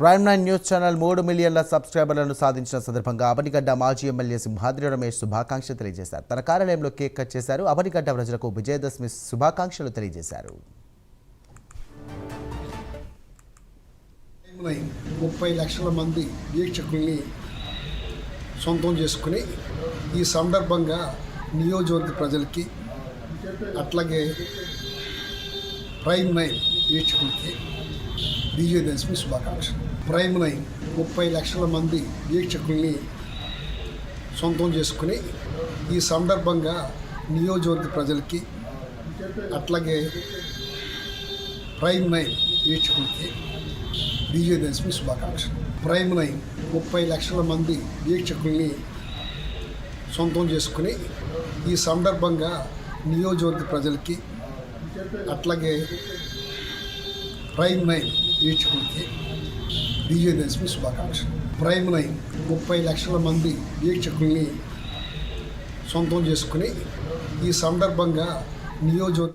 Prime nine news channel మూడు మిలియన్ల సబ్స్క్రైబర్లను సాధించిన సందర్భంగా అబనిగడ్డ మాజీ ఎమ్మెల్యే సింహాద్రి రమేష్ శుభాకాంక్షలు తెలియజేశారు. తన కార్యాలయంలో కేక్ కట్ చేశారు. అబనిగడ్డ ప్రజలకు విజయదశమి శుభాకాంక్షలు తెలియజేశారు. ముప్పై లక్షల మంది వీక్షకుల్ని సొంతం చేసుకుని ఈ సందర్భంగా నియోజకవర్గ ప్రజలకి అట్లాగే ప్రైమ్ నైన్ వీక్షకులకి విజయదశమి శుభాకాంక్షలు. ప్రైమ్ లైన్ ముప్పై లక్షల మంది వీక్షకుల్ని సొంతం చేసుకుని ఈ సందర్భంగా నియోజకవర్గ ప్రజలకి అట్లాగే ప్రైమ్ నైన్ వీక్షకులకి విజయదశమి శుభాకాంక్షలు. ప్రైమ్ నైన్ ముప్పై లక్షల మంది వీక్షకుల్ని సొంతం చేసుకుని ఈ సందర్భంగా నియోజకవర్గ ప్రజలకి అట్లాగే ప్రైమ్ నైన్ వీక్షకులకి విజయదశమి శుభాకాంక్షలు. ప్రైమ్ లైన్ ముప్పై లక్షల మంది వీక్షకుల్ని సొంతం చేసుకుని ఈ సందర్భంగా నియోజక